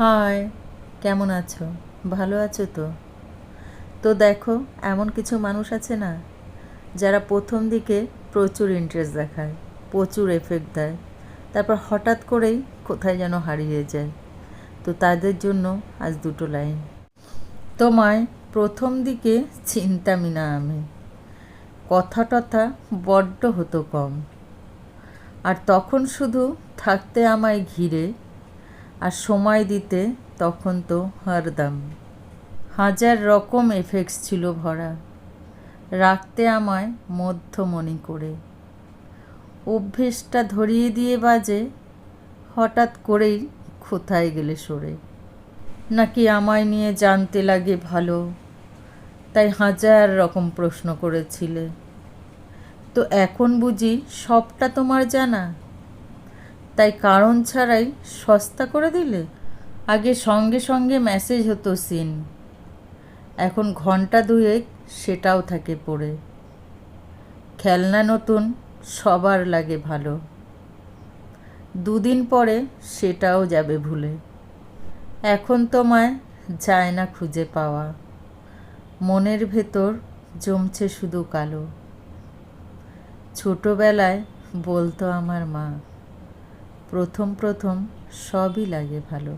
High, কেমন আছো? ভালো আছো তো? তো দেখো, এমন কিছু মানুষ আছে না, যারা প্রথম দিকে প্রচুর ইন্টারেস্ট দেখায়, প্রচুর এফেক্ট দেয়। তারপর হঠাৎ করেই কোথায় যেন হারিয়ে যায়। তো তাদের জন্য আজ দুটো লাইন তোমায় প্রথম দিকে চিন্তামি না আমি। কথা টথা বড্ড হতো কম। আর তখন শুধু থাকতে আমায় ঘিরে আর সময় দিতে তখন তো হরদম হাজার রকম এফেক্টস ছিল ভরা। রাখতে আমায় মধ্যমণি করে। অভ্যেসটা ধরিয়ে দিয়ে বাজে, হঠাৎ করেই কোথায় গেলে সরে। নাকি আমায় নিয়ে জানতে লাগে ভালো? তাই হাজার রকম প্রশ্ন করেছিলে। তো এখন বুঝি সবটা তোমার জানা? তাই কারণ ছাড়াই সস্তা করে দিলে? আগে সঙ্গে সঙ্গে মেসেজ হতো সিন। এখন ঘণ্টা দুয়েক সেটাও থাকে পড়ে। খেলনা নতুন, সবার লাগে ভালো। দুদিন পরে সেটাও যাবে ভুলে। এখন তোমায় যায় না খুঁজে পাওয়া। মনের ভেতর জমছে শুধু কালো। ছোটোবেলায় বলতো আমার মা প্রথম প্রথম সবই লাগে ভালো।